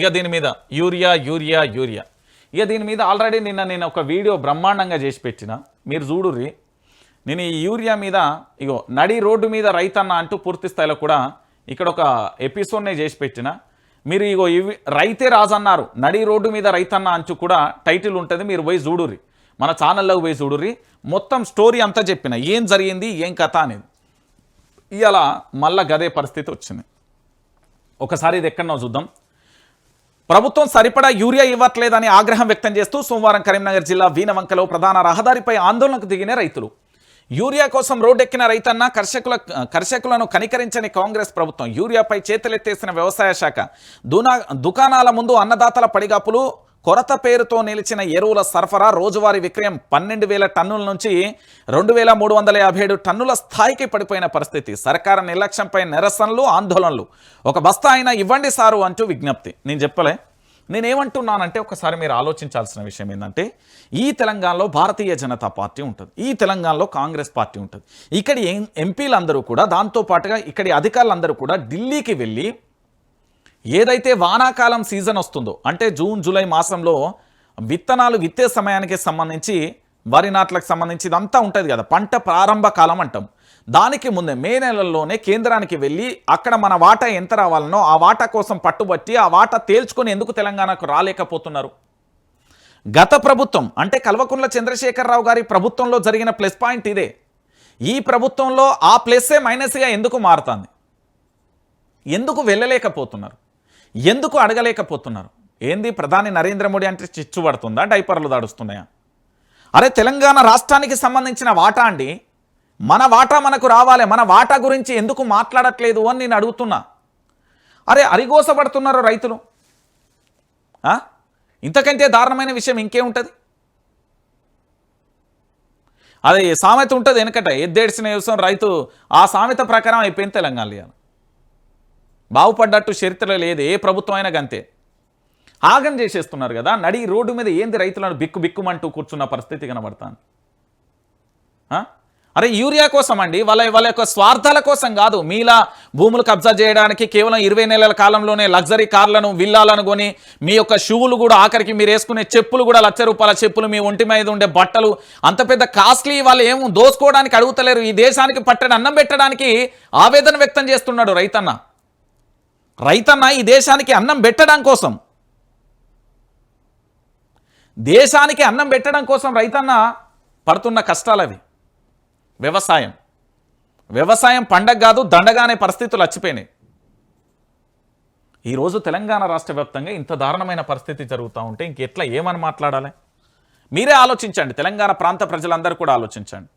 ఇక దీని మీద యూరియా యూరియా యూరియా. ఇక దీని మీద ఆల్రెడీ నిన్న నేను ఒక వీడియో బ్రహ్మాండంగా చేసి పెట్టిన. మీరు చూడుర్రి. నేను ఈ యూరియా మీద ఇగో నడి రోడ్డు మీద రైతన్న అంటూ పూర్తి స్థాయిలో కూడా ఇక్కడ ఒక ఎపిసోడ్నే చేసి పెట్టిన. మీరు ఇగో ఇవి రైతే రాజన్నారు. నడి రోడ్డు మీద రైతన్న అంటూ కూడా టైటిల్ ఉంటుంది. మీరు పోయి చూడుర్రి. మన ఛానల్లోకి పోయి చూడుర్రి. మొత్తం స్టోరీ అంతా చెప్పిన. ఏం జరిగింది ఏం కథ అనేది. ఇలా మళ్ళా గదే పరిస్థితి వచ్చింది. ఒకసారి ఇది ఎక్కడనో చూద్దాం. ప్రభుత్వం సరిపడా యూరియా ఇవ్వట్లేదని ఆగ్రహం వ్యక్తం చేస్తూ సోమవారం కరీంనగర్ జిల్లా వీనవంకలో ప్రధాన రహదారిపై ఆందోళనకు దిగిన రైతులు. యూరియా కోసం రోడ్డెక్కిన రైతన్న కర్షకుల కర్షకులను కనికరించని కాంగ్రెస్ ప్రభుత్వం యూరియాపై చేతులెత్తేసిన వ్యవసాయ శాఖ. దునా దుకాణాల ముందు అన్నదాతల పడిగాపులు కొరత పేరుతో నిలిచిన ఎరువుల సరఫరా రోజువారీ విక్రయం పన్నెండు వేల టన్నుల నుంచి రెండు వేల మూడు వందల యాభై ఏడు టన్నుల స్థాయికి పడిపోయిన పరిస్థితి. సర్కారు నిర్లక్ష్యంపై నిరసనలు ఆందోళనలు. ఒక బస్తా అయినా ఇవ్వండి సారు అంటూ విజ్ఞప్తి. నేను చెప్పలే. నేనేమంటున్నానంటే ఒకసారి మీరు ఆలోచించాల్సిన విషయం ఏంటంటే ఈ తెలంగాణలో భారతీయ జనతా పార్టీ ఉంటుంది. ఈ తెలంగాణలో కాంగ్రెస్ పార్టీ ఉంటుంది. ఇక్కడి ఎం- ఎంపీలందరూ కూడా దాంతోపాటుగా ఇక్కడి అధికారులందరూ కూడా ఢిల్లీకి వెళ్ళి ఏదైతే వానాకాలం సీజన్ వస్తుందో అంటే జూన్ జూలై మాసంలో విత్తనాలు విత్తే సమయానికి సంబంధించి వరి నాట్లకు సంబంధించి ఇదంతా ఉంటుంది కదా పంట ప్రారంభ కాలం అంటాం. దానికి ముందే మే నెలల్లోనే కేంద్రానికి వెళ్ళి అక్కడ మన వాటా ఎంత రావాలనో ఆ వాటా కోసం పట్టుబట్టి ఆ వాటా తేల్చుకొని ఎందుకు తెలంగాణకు రాలేకపోతున్నారు? గత ప్రభుత్వం అంటే కల్వకుంట్ల చంద్రశేఖరరావు గారి ప్రభుత్వంలో జరిగిన ప్లస్ పాయింట్ ఇదే. ఈ ప్రభుత్వంలో ఆ ప్లస్సే మైనస్గా ఎందుకు మారుతుంది? ఎందుకు వెళ్ళలేకపోతున్నారు? ఎందుకు అడగలేకపోతున్నారు? ఏంది ప్రధాని నరేంద్ర మోడీ అంటే చిచ్చు పడుతుందా డైపర్లు దాడుస్తున్నాయా? అరే తెలంగాణ రాష్ట్రానికి సంబంధించిన వాటా అండి. మన వాటా మనకు రావాలి మన వాటా గురించి ఎందుకు మాట్లాడట్లేదు అని నేను అడుగుతున్నా. అరే అరిగోసపడుతున్నారు రైతులు. ఇంతకంటే దారుణమైన విషయం ఇంకేముంటుంది? అది సామెత ఉంటుంది వెనకట ఎద్దేడ్చిన వ్యవసాయం రైతు ఆ సామెత ప్రకారం అయిపోయింది తెలంగాణ బాగుపడ్డట్టు చరిత్రలో లేదు ఏ ప్రభుత్వం అయినా గంతే. ఆగం చేసేస్తున్నారు కదా నడి రోడ్డు మీద ఏంది రైతులను బిక్కు బిక్కుమంటూ కూర్చున్న పరిస్థితి కనబడతాను అరే యూరియా కోసం అండి వాళ్ళ వాళ్ళ యొక్క స్వార్థాల కోసం కాదు మీలా భూములు కబ్జా చేయడానికి కేవలం ఇరవై నెలల కాలంలోనే లగ్జరీ కార్లను విల్లాలను కొని మీ యొక్క షూలు కూడా ఆఖరికి మీరు వేసుకునే చెప్పులు కూడా లక్ష రూపాయల చెప్పులు మీ ఒంటి మీద ఉండే బట్టలు అంత పెద్ద కాస్ట్లీ వాళ్ళు ఏం దోసుకోవడానికి అడుగుతలేరు ఈ దేశానికి పట్టడి అన్నం పెట్టడానికి ఆవేదన వ్యక్తం చేస్తున్నాడు రైతన్న. రైతన్న ఈ దేశానికి అన్నం పెట్టడం కోసం. దేశానికి అన్నం పెట్టడం కోసం రైతన్న పడుతున్న కష్టాలు అవి. వ్యవసాయం. వ్యవసాయం పండగ కాదు దండగానే పరిస్థితులు వచ్చిపోయినాయి ఈరోజు తెలంగాణ రాష్ట్ర వ్యాప్తంగా ఇంత దారుణమైన పరిస్థితి జరుగుతూ ఉంటే ఇంకెట్లా ఏమని మాట్లాడాలి? మీరే ఆలోచించండి. తెలంగాణ ప్రాంత ప్రజలందరూ కూడా ఆలోచించండి.